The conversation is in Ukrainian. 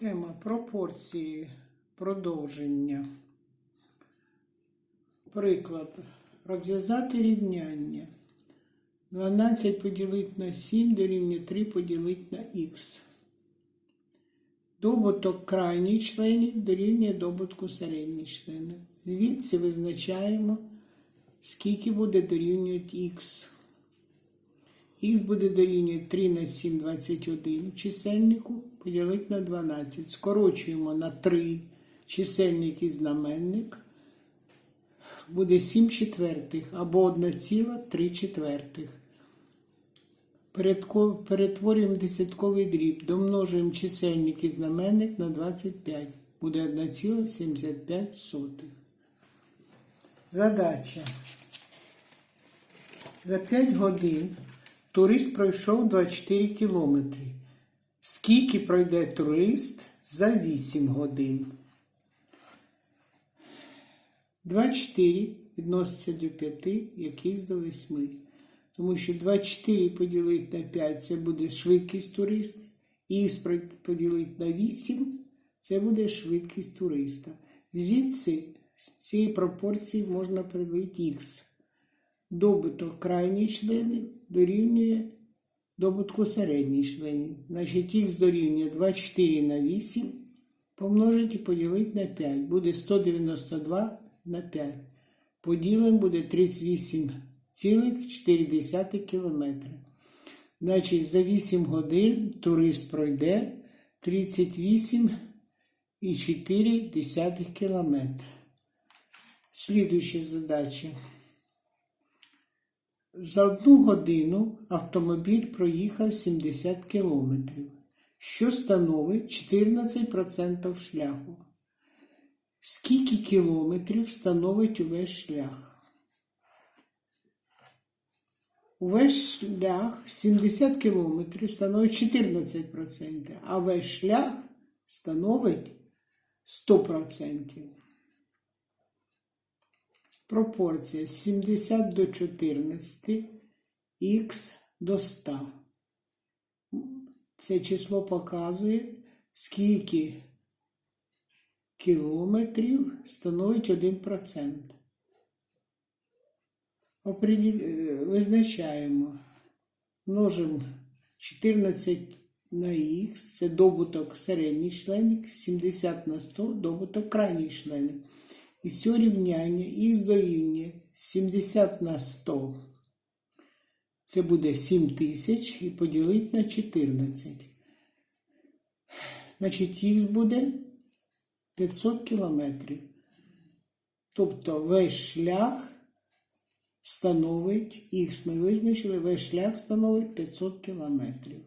Тема пропорції продовження. Приклад. Розв'язати рівняння. 12 поділити на 7 дорівнює 3 поділити на х. Добуток крайніх членів дорівнює добутку середніх членів. Звідси визначаємо, скільки буде дорівнювати х. Х буде дорівнювати 3 на 7, 21 чисельнику поділити на 12. Скорочуємо на 3 чисельник і знаменник. Буде 7 четвертих або 1,3 четвертих. Перетворюємо десятковий дріб, домножуємо чисельник і знаменник на 25. Буде 1,75. Задача. За 5 годин турист пройшов 24 кілометри. Скільки пройде турист за 8 годин? 24 відноситься до 5, якийсь до 8. Тому що 24 поділити на 5 це буде швидкість туриста. І поділити на 8 це буде швидкість туриста. Звідси з цієї пропорції можна прибити х. Добуток крайніх членів дорівнює добутку середніх членів. Значить, х дорівнює 24 на 8 помножити і поділити на 5. Буде 192 на 5. Поділимо буде 38,4 км. Значить, за 8 годин турист пройде 38,4 км. Слідуюча задача. За одну годину автомобіль проїхав 70 кілометрів, що становить 14% шляху. Скільки кілометрів становить увесь шлях? Увесь шлях 70 кілометрів становить 14%, а весь шлях становить 100%. Пропорція 70 до 14, х до 100. Це число показує, скільки кілометрів становить 1%. Е, Визначаємо. Множимо 14 на х, це добуток середніх членів, 70 на 100 добуток крайніх членів. Із цього рівняння х дорівнює 70 на 100. Це буде 7 тисяч і поділити на 14. Значить, х буде 500 кілометрів. Тобто весь шлях становить, х ми визначили, весь шлях становить 500 кілометрів.